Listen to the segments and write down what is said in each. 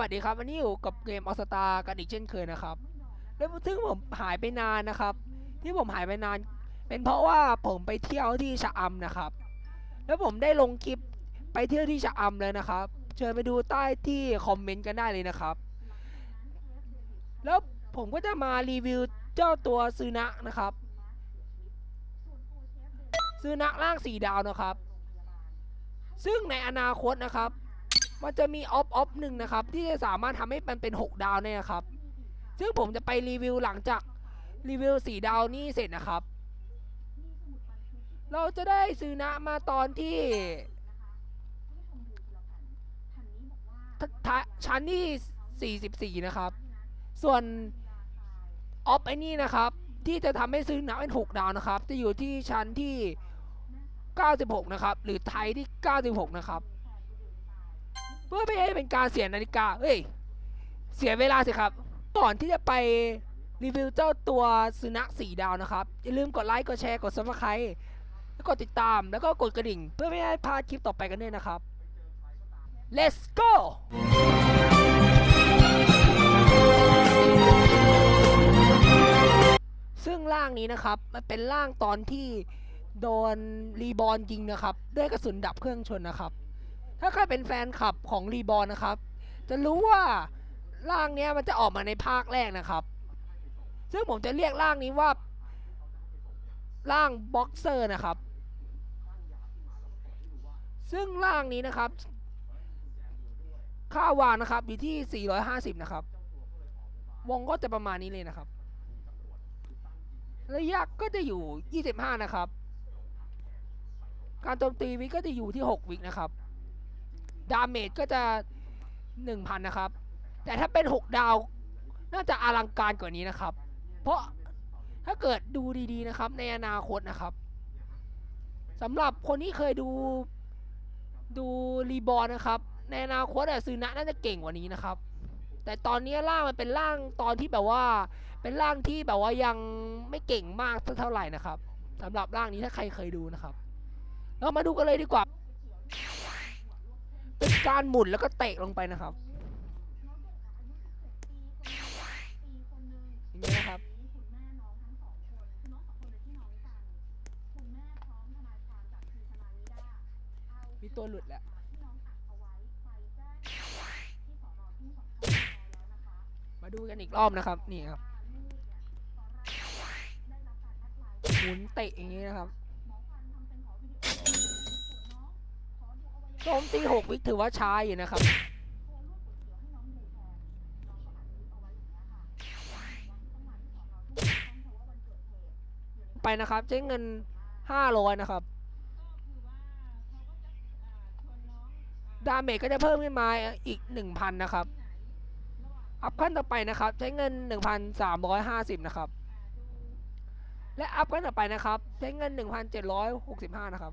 วัสดีครับ วันนี้อยู่กับเกมออสตากันอีกเช่นเคยนะครับ แล้วซึ่งผมหายไปนานนะครับ ที่ผมหายไปนาน เป็นเพราะว่าผมไปเที่ยวที่ชะอำนะครับ แล้วผมได้ลงคลิปไปเที่ยวที่ชะอำเลยนะครับ เชิญไปดูใต้ที่คอมเมนต์กันได้เลยนะครับ แล้วผมก็จะมารีวิวเจ้าตัวซูนะนะครับซูนะร่างสีดาวนะครับ ซึ่งในอนาคตนะครับ มันจะมีออฟออฟหนึ่งนะครับ ที่จะสามารถทำให้มันเป็น 6 ดาวเนี่ยนะครับ ซึ่งผมจะไปรีวิวหลังจากรีวิว4ดาวนี้เสร็จนะครับ เราจะได้ซื้อนะมาตอนที่ชั้นที่ 44 นะครับ ส่วนออฟไอ้นี่นะครับ ที่จะทำให้ซื้อนะเป็น 6 ดาวนะครับ จะอยู่ที่ชั้นที่ 96 นะครับ หรือไทยที่ 96 นะครับ เพื่อไม่ให้เป็นการเสียนาฬิกา เฮ้ย เสียเวลาสิครับ ก่อนที่จะไปรีวิวเจ้าตัวสุนัขสีดาวนะครับ อย่าลืมกดไลค์ กดแชร์ กด subscribe แล้วกดติดตาม แล้วก็กดกระดิ่ง เพื่อไม่ให้พลาดคลิปต่อไปกันด้วยนะครับ let's go ซึ่งร่างนี้นะครับ มันเป็นร่างตอนที่โดนรีบอลยิงนะครับ ด้วยกระสุนดับเครื่องชนนะครับ ถ้าใครเป็นแฟนคลับของรีบอลนะครับ จะรู้ว่าร่างเนี้ยมันจะออกมาในภาคแรกนะครับ ซึ่งผมจะเรียกร่างนี้ว่าร่างบ็อกเซอร์นะครับ ซึ่งร่างนี้นะครับ ค่าวางนะครับอยู่ที่ 450 นะครับ วงก็จะประมาณนี้เลยนะครับ ระยะก็จะอยู่ 25 นะครับ การโจมตีวิก็จะอยู่ที่ 6 วินะครับ ดาเมจก็จะ 1,000 นะครับ แต่ถ้าเป็น 6 ดาว น่าจะอลังการกว่านี้นะครับ เพราะถ้าเกิดดูดีๆนะครับในอนาคตนะครับสำหรับคนที่เคยดูดูรีบอลนะครับ ในอนาคตอะซูนะน่าจะเก่งกว่านี้นะครับ แต่ตอนนี้ร่างมันเป็นร่างตอนที่แบบว่า เป็นร่างที่แบบว่ายังไม่เก่งมากเท่าไหร่นะครับสำหรับร่างนี้ถ้าใครเคยดูนะครับ เรามาดูกันเลยดีกว่า เป็นการหมุนแล้วก็เตะลงไปนะครับอย่างนี้นะครับ มีตัวหลุดแล้วมาดูกันอีกรอบนะครับ นี่ครับ หมุนเตะอย่างนี้นะครับ โจมตีหกวิถือว่าช้าอยู่นะครับไปนะครับใช้เงินห้าร้อยนะครับ ดาเมจก็จะเพิ่มขึ้นมาอีกหนึ่งพันนะครับ อัพขั้นต่อไปนะครับ ใช้เงินหนึ่งพันสามร้อยห้าสิบนะครับ และอัพขั้นต่อไปนะครับ ใช้เงินหนึ่งพันเจ็ดร้อยหกสิบห้านะครับ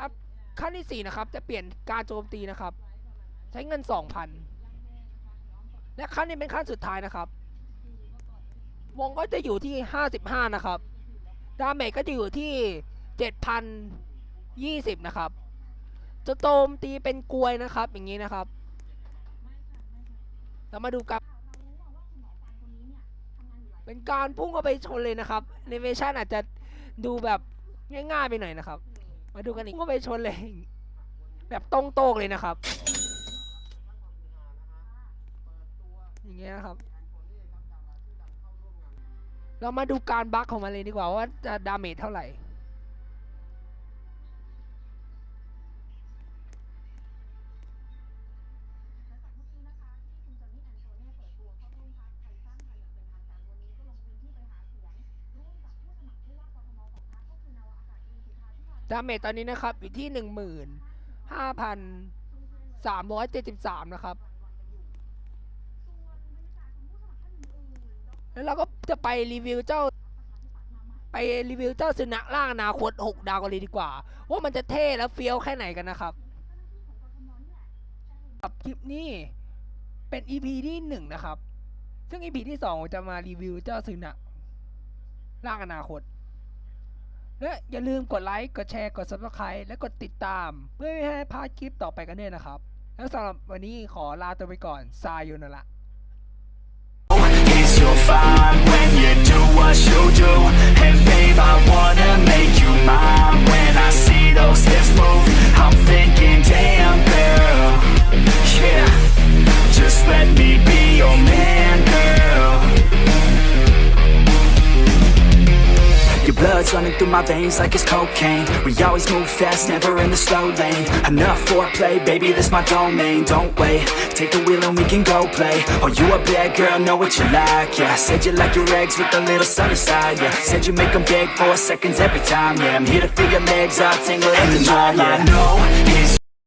อัพ ขั้นที่สี่นะครับ จะเปลี่ยนการโจมตีนะครับ ใช้เงินสองพันและขั้นนี้เป็นขั้นสุดท้ายนะครับ วงก็จะอยู่ที่ห้าสิบห้านะครับ ดาเมจก็จะอยู่ที่เจ็ดพันยี่สิบนะครับ จะโจมตีเป็นกลวยนะครับ อย่างนี้นะครับเรามาดูกับ เป็นการพุ่งเข้าไปชนเลยนะครับในเวชั่นอาจจะดูแบบง่ายๆไปหน่อยนะครับ มาดูกันอีกพุ่งเข้าไปชนเลย แบบตรงโตกเลยนะครับ อย่างเงี้ยครับ เรามาดูการบั๊กของมันเลยดีกว่าว่าจะดาเมจเท่าไหร่ ดาเมจตอนนี้นะครับอยู่ที่หนึ่งหมื่นห้าพันสามร้อยเจ็ดสิบสามนะครับ แล้วเราก็จะไปรีวิวเจ้า ไปรีวิวเจ้าสุนัขล่างนาคตหกดาวกันเลยดีกว่า ว่ามันจะเท่แล้วเฟี้ยวแค่ไหนกันนะครับกับคลิปนี้เป็น EP ที่หนึ่งนะครับ ซึ่ง EP ที่สองจะมารีวิวเจ้าสุนัขล่างอนาคต และอย่าลืมกดไลค์กดแชร์กด subscribe และกดติดตาม เพื่อไม่ให้พลาดคลิปต่อไปกันด้วยนะครับ แล้วสำหรับวันนี้ขอลาตัวไปก่อนซายอยู่นั่ละ is your vibe when you do what you do And babe, I wanna make you mine When I see those hips blood's running through my veins like it's cocaine. We always move fast, never in the slow lane. Enough foreplay, baby, this my domain. Don't wait, take the wheel and we can go play. Oh, you a bad girl, know what you like, yeah. Said you like your eggs with a little sunny side, yeah. Said you make them beg for seconds every time, yeah. I'm here to feel your legs all tingle in the night, yeah I know